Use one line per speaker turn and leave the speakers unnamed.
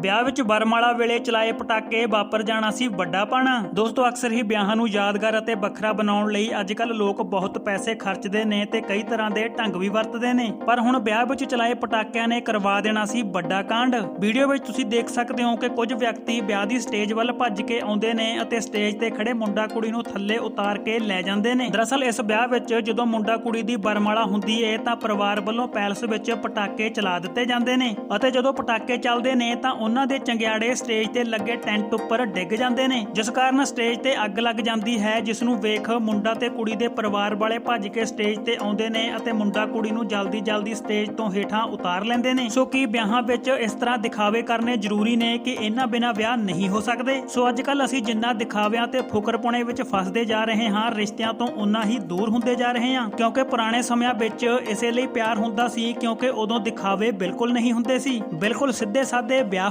ਵਿਆਹ ਵਿੱਚ ਵਰਮਾਲਾ ਵੇਲੇ ਚਲਾਏ ਪਟਾਕੇ ਵਾਪਰ ਜਾਣਾ ਸੀ ਵੱਡਾ ਪਾਣਾ। ਦੋਸਤੋ, ਅਕਸਰ ਹੀ ਵਿਆਹਾਂ ਨੂੰ ਯਾਦਗਾਰ ਅਤੇ ਵੱਖਰਾ ਬਣਾਉਣ ਲਈ ਅੱਜਕੱਲ ਲੋਕ ਬਹੁਤ ਪੈਸੇ ਖਰਚਦੇ ਨੇ ਤੇ ਕਈ ਤਰ੍ਹਾਂ ਦੇ ਢੰਗ ਵੀ ਵਰਤਦੇ ਨੇ। ਪਰ ਹੁਣ ਵਿਆਹ ਵਿੱਚ ਚਲਾਏ ਪਟਾਕਿਆਂ ਨੇ ਕਰਵਾ ਦੇਣਾ ਸੀ ਵੱਡਾ ਕਾਂਡ। ਵੀਡੀਓ ਵਿੱਚ ਤੁਸੀਂ ਦੇਖ ਸਕਦੇ ਹੋ ਕਿ ਕੁਝ ਵਿਅਕਤੀ ਵਿਆਹ ਦੀ ਸਟੇਜ ਵੱਲ ਭੱਜ ਕੇ ਆਉਂਦੇ ਨੇ ਅਤੇ ਸਟੇਜ ਤੇ ਖੜੇ ਮੁੰਡਾ ਕੁੜੀ ਨੂੰ ਥੱਲੇ ਉਤਾਰ ਕੇ ਲੈ ਜਾਂਦੇ ਨੇ। ਦਰਅਸਲ, ਇਸ ਵਿਆਹ ਵਿੱਚ ਜਦੋਂ ਮੁੰਡਾ ਕੁੜੀ ਦੀ ਬਰਮਾਲਾ ਹੁੰਦੀ ਏ, ਤਾਂ ਪਰਿਵਾਰ ਵੱਲੋਂ ਪੈਲਸ ਵਿੱਚ ਪਟਾਕੇ ਚਲਾ ਦਿੱਤੇ ਜਾਂਦੇ ਨੇ ਅਤੇ ਜਦੋਂ ਪਟਾਕੇ ਚੱਲਦੇ ਨੇ, ਤਾਂ ਉਹਨਾਂ ਦੇ ਚੰਗਿਆੜੇ ਸਟੇਜ ਤੇ ਲੱਗੇ ਟੈਂਟ ਉੱਪਰ ਡਿੱਗ ਜਾਂਦੇ ਨੇ, ਜਿਸ ਕਾਰਨ ਸਟੇਜ ਤੇ ਅੱਗ ਲੱਗ ਜਾਂਦੀ ਹੈ ਜਿਸ ਨੂੰ ਵੇਖ ਮੁੰਡਾ ਤੇ ਕੁੜੀ ਦੇ ਪਰਿਵਾਰ ਵਾਲੇ ਭੱਜ ਕੇ ਸਟੇਜ ਤੇ ਆਉਂਦੇ ਨੇ ਅਤੇ ਮੁੰਡਾ ਕੁੜੀ ਨੂੰ ਜਲਦੀ ਜਲਦੀ ਸਟੇਜ ਤੋਂ ਹੇਠਾਂ ਉਤਾਰ ਲੈਂਦੇ ਨੇ। ਸੋ ਕੀ ਵਿਆਹਾਂ ਵਿੱਚ ਇਸ ਤਰ੍ਹਾਂ ਦਿਖਾਵੇ ਕਰਨੇ ਜ਼ਰੂਰੀ ਨੇ ਕਿ ਇਹਨਾਂ ਬਿਨਾਂ ਵਿਆਹ ਨਹੀਂ ਹੋ ਸਕਦੇ? ਸੋ ਅੱਜ ਕੱਲ ਅਸੀਂ ਜਿੰਨਾ ਦਿਖਾਵਿਆਂ ਤੇ ਫੁਕਰਪੁਣੇ ਵਿੱਚ ਫਸਦੇ ਜਾ ਰਹੇ ਹਾਂ, ਰਿਸ਼ਤਿਆਂ ਤੋਂ ਉਨਾ ਹੀ ਦੂਰ ਹੁੰਦੇ ਜਾ ਰਹੇ ਹਾਂ। ਕਿਉਂਕਿ ਪੁਰਾਣੇ ਸਮਿਆਂ ਵਿੱਚ ਇਸੇ ਲਈ ਪਿਆਰ ਹੁੰਦਾ ਸੀ ਕਿਉਂਕਿ ਉਦੋਂ ਦਿਖਾਵੇ ਬਿਲਕੁਲ ਨਹੀਂ ਹੁੰਦੇ ਸੀ। ਬਿਲਕੁਲ ਸਿੱਧੇ ਸਾਦੇ ਵਿਆਹ